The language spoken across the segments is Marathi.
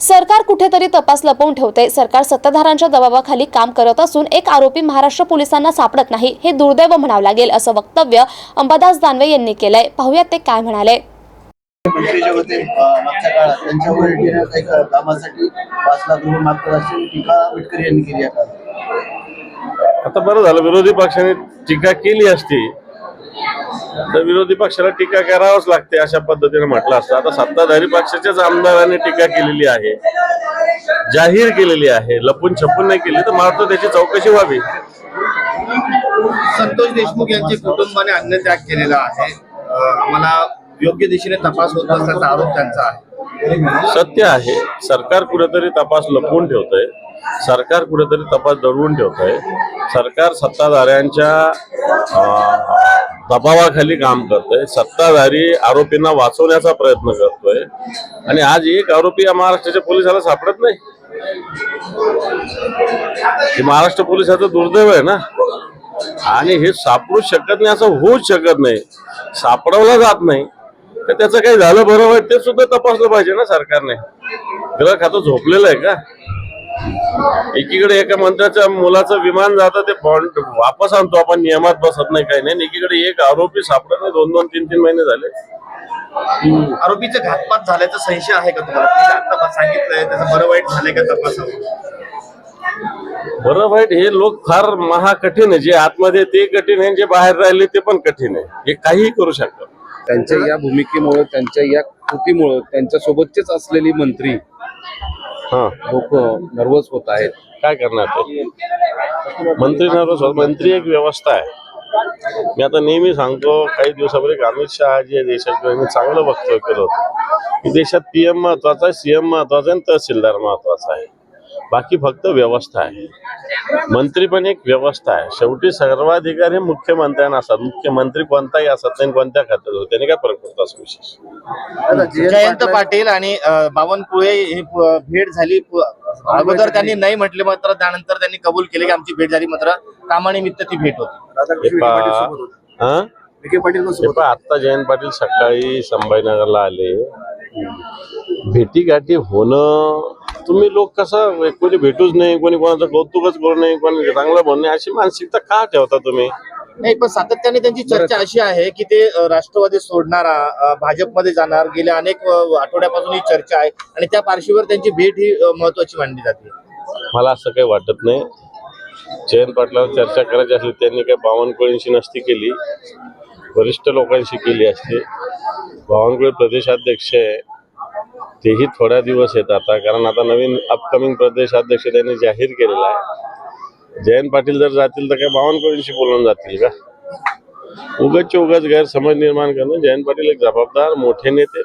सरकार कुठेतरी तपास लपवून ठेवते. सरकार सत्ताधाऱ्यांच्या दबावाखाली काम करत असून एक आरोपी महाराष्ट्र पोलिसांना सापडत नाही हे दुर्दैव म्हणावं लागेल असं वक्तव्य अंबादास दानवे यांनी केलंय. पाहुयात ते काय म्हणाले. मंत्री जे होते मागच्या काळात त्यांच्यावर कामासाठी पाच लाख रुपये मागतात अशी टीका आंबेडकर यांनी काल. आता बरं झालं विरोधी पक्षाने टीका केली असती तर विरोधी पक्षाला टीका करावंच लागते अशा पद्धतीने म्हटलं असतं. आता सत्ताधारी पक्षाच्याच आमदारांनी टीका केलेली आहे जाहीर केलेली आहे लपून छपून नाही केली तर मला वाटतं त्याची चौकशी व्हावी. संतोष देशमुख यांच्या कुटुंबाने अन्नत्याग केलेला आहे. आम्हाला योग्य दिशेने तपास होत नसल्याचा आरोप त्यांचा आहे. सत्य आहे सरकार कुठेतरी तपास लपवून ठेवतंय सरकार कुठेतरी तपास दडवून ठेवतंय सरकार सत्ताधाऱ्यांच्या दबावाखाली काम करतोय. सत्ताधारी आरोपींना वाचवण्याचा प्रयत्न करतोय. आणि आज एक आरोपी या महाराष्ट्राच्या पोलिसाला सापडत नाही. महाराष्ट्र पोलिसाचं दुर्दैव आहे ना? आणि हे सापडूच शकत नाही असं होऊच शकत नाही. सापडवला जात नाही. तर त्याचं काही झालं बरं वाईट ते सुद्धा तपासलं पाहिजे ना सरकारने. ग्रह खातं झोपलेलं आहे का? एकीकडे एका मंत्र्याच्या मुलाचं विमान जातं ते बॉन्ड वापस आणतो आपण नियमात बसत नाही काही नाही. एकीकडे एक आरोपी सापडत नाही दोन दोन तीन तीन महिने झाले. आरोपीचा घातपात झाल्याचा संशय आहे का तुम्हाला? आता सांगितलंय त्याचं बरं वाईट झालंय का तपासावं बरं वाईट हे लोक फार महाकठीण आहे. जे आतमध्ये ते कठीण आहे जे बाहेर राहिले ते पण कठीण आहे. हे काहीही करू शकतात. त्यांच्या या भूमिकेमुळे त्यांच्या या कृतीमुळे त्यांच्या सोबतचेच असलेली मंत्री हा. लोक नर्वस होत आहेत. काय करणार ते? मंत्री नर्वस होत मंत्री एक व्यवस्था आहे. मी आता नेहमी सांगतो काही दिवसापूर्वी अमित शहा जे देशात मी चांगलं वक्तव्य केलं होतं. की देशात पीएम महत्त्वाचा आहे सीएम महत्त्वाचा आहे आणि तहसीलदार महत्त्वाचा आहे. बाकी फक्त व्यवस्था आहे. मंत्री पण एक व्यवस्था आहे. शेवटी सर्वाधिकारी हे मुख्यमंत्र्यांना असतात. मुख्यमंत्री कोणताही असत नाही आणि कोणत्या खात्यात होते त्याने काय फरक पडतो असं विशेष? जयंत पाटला- आणि बावनकुळे ही भेट झाली अगोदर त्यांनी नाही. म्हटले मात्र त्यानंतर त्यांनी कबूल केले की आमची भेट झाली मात्र कामानिमित्त ती भेट होती. आता जयंत पाटील सकाळी संभाजीनगरला आले. भेटीगाठी होणं तुम्ही लोक कसं कोणी भेटूच नाही कोणी कोणाचं कौतुकच करू नये कोणी चांगलं म्हणू नये अशी मानसिकता का ठेवता तुम्ही? नाही पण सातत्याने त्यांची चर्चा अशी आहे की ते राष्ट्रवादी सोडणार भाजपमध्ये जाणार. गेल्या अनेक आठवड्यापासून ही चर्चा आहे आणि त्या पार्श्वभूमीवर त्यांची भेट ही महत्वाची मानली जाते. मला असं काही वाटत नाही. जयंत पाटलावर चर्चा करायची असली त्यांनी काही बावनकुळेंशी नसती केली. वरिष्ठ लोकांशी केली असती. बावनकुळे प्रदेशाध्यक्ष आहे. तेही थोड्या दिवस आहेत आता. कारण आता नवीन अपकमिंग प्रदेशाध्यक्ष त्यांनी जाहीर केलेला आहे. जयंत पाटील जर जातील तर काय बावनकुळेंशी बोलून जातील का? उगाच उगाच गैरसमज निर्माण करणं जयंत पाटील एक जबाबदार मोठे नेते.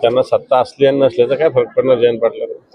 त्यांना सत्ता असली आणि नसल्याचा काय फरक पडणार जयंत पाटील